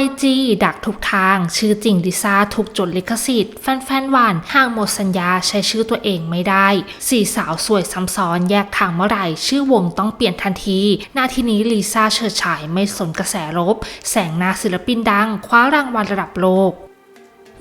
YG ดักทุกทาง ชื่อจริงลิซ่าถูกจดลิขสิทธิ์ แฟนๆหวานห่างหมดสัญญาใช้ชื่อตัวเองไม่ได้ สี่สาวสวยซ้ำซ้อนแยกทางเมื่อไหร่ ชื่อวงต้องเปลี่ยนทันที หน้าที่นี้ลิซ่าเฉิดฉายไม่สนกระแสลบ แสงหน้าศิลปินดัง คว้ารางวัลระดับโลก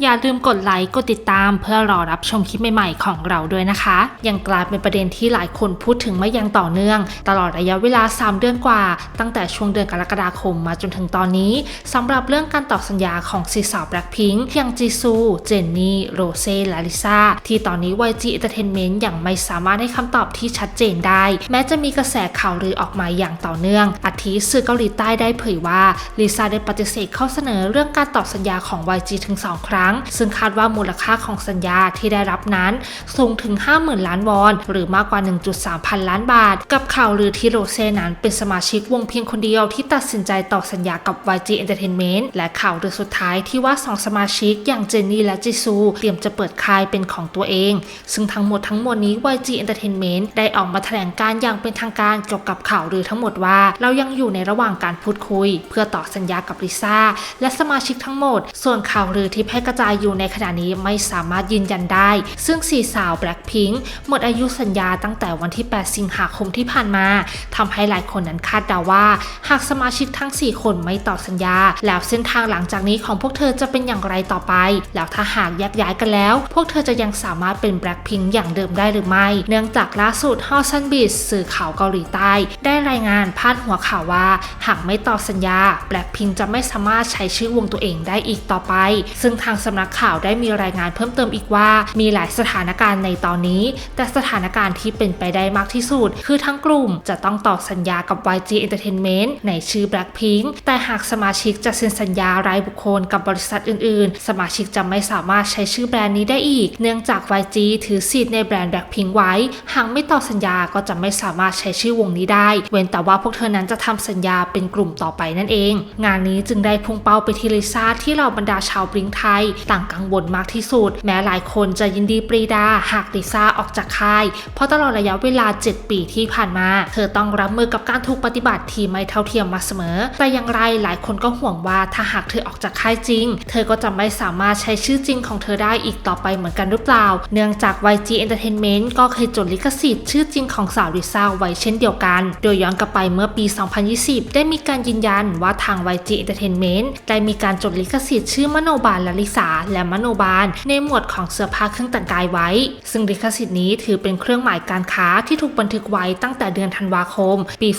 อย่าลืมกดไลค์ กดติดตาม เพื่อรอรับชมคลิปใหม่ๆ ของเราด้วยนะคะ ยังกลายเป็นประเด็นที่หลายคนพูดถึงมาอย่างต่อเนื่อง ตลอดระยะเวลา 3 เดือนกว่า ตั้งแต่ช่วงเดือนกรกฎาคมมาจนถึงตอนนี้สำหรับเรื่องการต่อสัญญาของซีสาวแบล็คพิงค์อย่างจีซู เจนนี่ โรเซ่ และลิซ่า ที่ตอนนี้ YG Entertainment ยังไม่สามารถให้คำตอบที่ชัดเจนได้ แม้จะมีกระแสข่าวลือออกมาอย่างต่อเนื่อง อาทิสื่อเกาหลีใต้ได้เผยว่าลิซ่าได้ปฏิเสธข้อเสนอเรื่องการต่อสัญญาของ YG ถึง 2 ครั้งซึ่งคาดว่ามูลค่าของสัญญาที่ได้รับนั้น สูงถึง 50,000 ล้านวอน หรือมากกว่า 1.3 พันล้านบาท กับข่าวลือที่โรเซ่นั้นเป็นสมาชิกวงเพียงคนเดียวที่ตัดสินใจต่อสัญญากับ YG Entertainment และข่าวลือสุดท้ายที่ว่า 2 สมาชิกอย่างเจนนี่และจิซู เตรียมจะเปิดค่ายเป็นของตัวเอง ซึ่งทั้งหมดทั้งมวลนี้ YG Entertainment ได้ออกมาแถลงการอย่างเป็นทางการเกี่ยวกับข่าวลือทั้งหมดว่า เรายังอยู่ในระหว่างการพูดคุย เพื่อต่อสัญญากับลิซ่าและสมาชิกทั้งหมด ส่วนข่าวลือที่แพร่กระจายอยู่ในขณะนี้ไม่สามารถยืนยันได้ ซึ่งสี่สาว Blackpink หมดอายุสัญญาตั้งแต่วันที่ 8 สิงหาคมที่ผ่านมาทำให้หลายคนนั้นคาดเดาว่า หากสมาชิกทั้ง 4 คนไม่ต่อสัญญา แล้วเส้นทางหลังจากนี้ของพวกเธอจะเป็นอย่างไรต่อไป แล้วถ้าหากแยกย้ายกันแล้ว พวกเธอจะยังสามารถเป็น Blackpink อย่างเดิมได้หรือไม่ เนื่องจากล่าสุด h o s a n b i z สื่อข่าวเกาหลีใต้ ได้รายงานพาดหัวข่าวว่า หากไม่ต่อสัญญา Blackpink จะไม่สามารถใช้ชื่อวงตัวเองได้อีกต่อไป ซึ่งทางสำนักข่าวได้มีรายงานเพิ่มเติมอีกว่า มีหลายสถานการณ์ในตอนนี้ แต่สถานการณ์ที่เป็นไปได้มากที่สุด คือทั้งกลุ่มจะต้องต่อสัญญากับ YG Entertainment ในชื่อ Blackpink แต่หากสมาชิกจะเซ็นสัญญารายบุคคลกับบริษัทอื่น ๆ สมาชิกจะไม่สามารถใช้ชื่อแบรนด์นี้ได้อีก เนื่องจาก YG ถือสิทธิ์ในแบรนด์ Blackpink ไว้ หากไม่ต่อสัญญาก็จะไม่สามารถใช้ชื่อวงนี้ได้ เว้นแต่ว่าพวกเธอนั้นจะทำสัญญาเป็นกลุ่มต่อไปนั่นเอง งานนี้จึงได้พุ่งเป้าไปที่ลิซ่าที่เราบรรดาชาวบลิงไทยต่างกังวลมากที่สุด แม้หลายคนจะยินดีปรีดาหากลิซ่าออกจากค่าย เพราะตลอดระยะเวลา 7 ปีที่ผ่านมา เธอต้องรับมือกับการถูกปฏิบัติที่ไม่เท่าเทียมมาเสมอ แต่อย่างไรหลายคนก็ห่วงว่าถ้าหากเธอออกจากค่ายจริง เธอก็จะไม่สามารถใช้ชื่อจริงของเธอได้อีกต่อไปเหมือนกันหรือเปล่า เนื่องจาก YG Entertainment ก็เคยจดลิขสิทธิ์ชื่อจริงของสาวลิซ่าไว้เช่นเดียวกัน โดยย้อนกลับไปเมื่อปี 2020 ได้มีการยืนยันว่าทาง YG Entertainment ได้มีการจดลิขสิทธิ์ชื่อมโนบาลลลิาและมโนบาล ในหมวดของเสื้อผ้าเครื่องแต่งกายไว้ ซึ่งลิขสิทธิ์นี้ถือเป็นเครื่องหมายการค้าที่ถูกบันทึกไว้ตั้งแต่เดือนธันวาคม ปี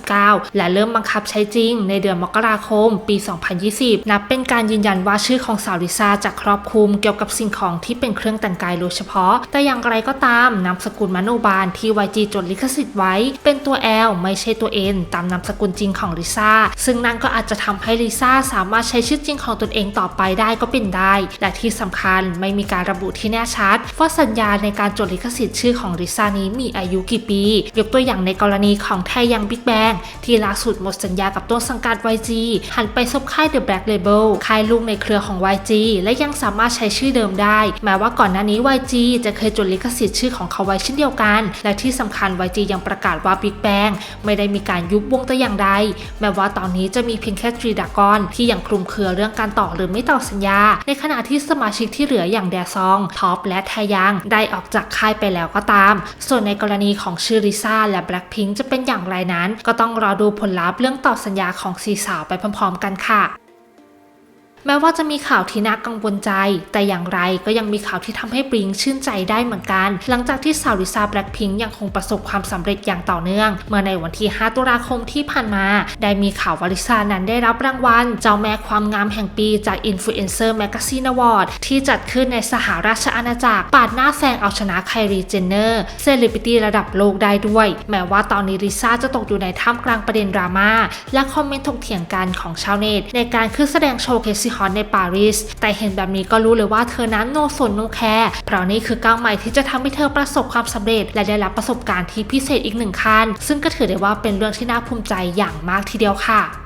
2019 และเริ่มบังคับใช้จริง ในเดือนมกราคม ปี 2020 นับเป็นการยืนยันว่าชื่อของสาวลิซ่าจะครอบคลุมเกี่ยวกับสิ่งของที่เป็นเครื่องแต่งกายโดยเฉพาะ แต่อย่างไรก็ตามนามสกุลมโนบาลที่ YG จดลิขสิทธิ์ไว้ เป็นตัว L ไม่ใช่ตัว N ตามนามสกุลจริงของลิซ่าซึ่งนั่นก็อาจจะทำให้ลิซ่าสามารถใช้ชื่อจริงของตนเองต่อไปได้ก็เป็นได้และที่สำคัญไม่มีการระบุที่แน่ชัดว่าสัญญาในการจดลิขสิทธิ์ชื่อของลิซ่านี้มีอายุกี่ปี ยกตัวอย่างในกรณีของแทยังบิ๊กแบงที่ล่าสุดหมดสัญญากับต้นสังกัด YG หันไปซบค่าย The Black Label ค่ายลูกในเครือของ YG และยังสามารถใช้ชื่อเดิมได้ แม้ว่าก่อนหน้านี้ YG จะเคยจดลิขสิทธิ์ชื่อของเขาไว้เช่นเดียวกัน และที่สำคัญ YG ยังประกาศว่า Big Bang ไม่ได้มีการยุบวงแต่อย่างใด แม้ว่าตอนนี้จะมีเพียงแค่ทรีดากอนที่ยังคลุมเครือเรื่องการต่อหรือไม่ต่อสัญญา ในขณะที่สมาชิกที่เหลืออย่างแดซองท็อปและแทยังได้ออกจากค่ายไปแล้วก็ตาม ส่วนในกรณีของชื่อริซ่าและแบล็คพิงจะเป็นอย่างไรนั้น ก็ต้องรอดูผลลัพธ์เรื่องต่อสัญญาของสีสาวไปพร้อมๆ กันค่ะ แม้ว่าจะมีข่าวที่น่ากังวลใจ แต่อย่างไรก็ยังมีข่าวที่ทำให้บลิงชื่นใจได้เหมือนกัน หลังจากที่สาวลิซ่าแบล็คพิงยังคงประสบความสำเร็จอย่างต่อเนื่อง เมื่อในวันที่ 5 ตุลาคมที่ผ่านมา ได้มีข่าวว่าลิซ่านั้นได้รับรางวัล เจ้าแม่ความงามแห่งปีจาก Influencer Magazine Award ที่จัดขึ้นในสหราชอาณาจักรปาดหน้าแซงเอาชนะไคลีเจนเนอร์เซเลบริตี้ระดับโลกได้ด้วย แม้ว่าตอนนี้ลิซ่าจะตกอยู่ในท่ามกลางประเด็นดราม่าและคอมเมนต์ถกเถียงกันของชาวเน็ตในการขึ้นแสดงโชว์เคซิฮอตในปารีส แต่เห็นแบบนี้ก็รู้เลยว่าเธอนั้นโนสนโนแคร์ เพราะนี่คือก้าวใหม่ที่จะทำให้เธอประสบความสำเร็จ และได้รับประสบการณ์ที่พิเศษอีกหนึ่งขั้น ซึ่งก็ถือได้ว่าเป็นเรื่องที่น่าภูมิใจอย่างมากทีเดียวค่ะ